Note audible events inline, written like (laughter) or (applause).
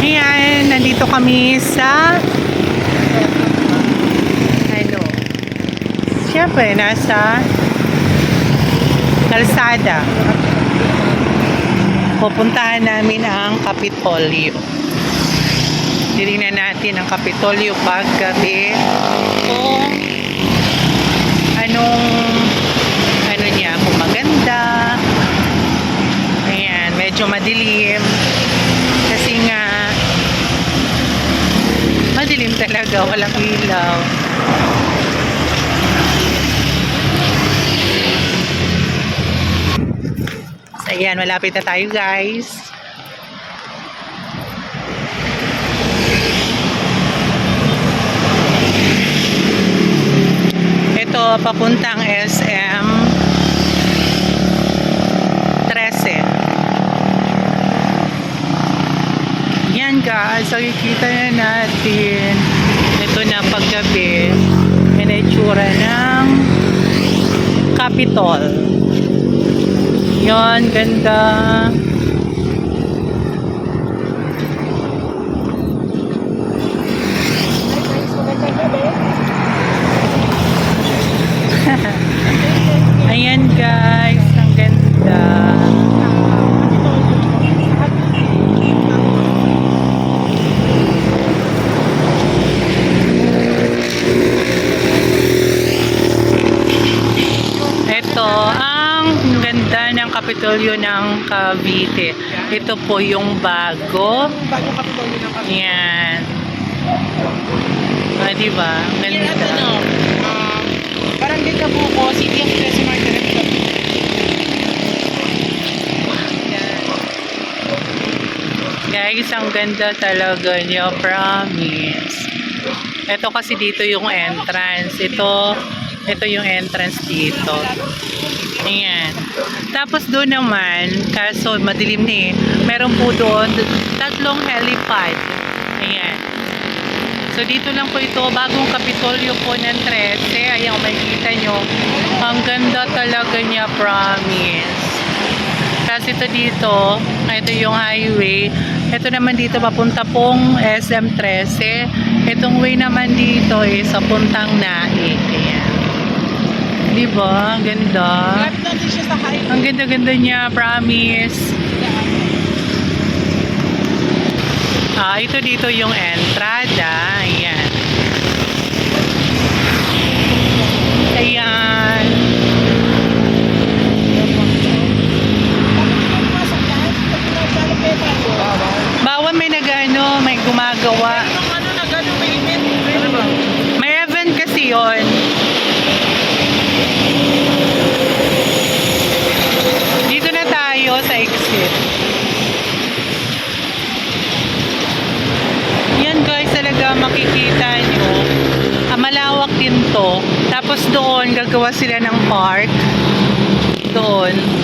Ayan, nandito kami sa ano Siyempre, nasa kalsada. Pupuntahan namin ang Kapitolyo. Titingnan natin ang Kapitolyo paggabi kung anong ano niya, kung maganda. Ayan, medyo madilim. Kasi nga, madilim talaga, walang ilaw. So, ayan, malapit na tayo guys. Ito, papuntang SM 13. Yan guys, so kikita na natin ito na paggabi. Yan ay ng Capitol. Yan, ganda. (laughs) Ayan guys, ang ganda Ito ang ganda ng Kapitolyo ng Cavite. Ito po yung bago. Bagong kapitolyo ng kami. Yan. Ah, di ba? Ang Yan at Ganda. ano, um, Barangay Kabuko, City of Quezon Martin. Guys, ang ganda talaga niya. Promise. Ito kasi dito yung entrance. Ito, ito yung entrance dito. Ayan. Tapos doon naman, kaso madilim na eh, meron po doon tatlong helipad. Ayan. So dito lang po ito, bagong kapitolyo po ng 13. Ayan, makikita nyo. Ang ganda talaga niya, promise. Kasi ito dito, ito yung highway. Ito naman dito papunta pong SM13. Itong way naman dito is papuntang Naik. Ayan. Di ba? Ang ganda. Din siya sa. Ang ganda-ganda niya, promise. Ah, ito dito yung entrada. Ayan. Ayan. Bawal may nagano, may gumagawa. Anong ano na gano'n may event? Ano ba? May event kasi yon. Dito na tayo sa exit. Yan guys, talaga makikita nyo. Ah, malawak din to. Tapos doon, gagawa sila ng park. Doon.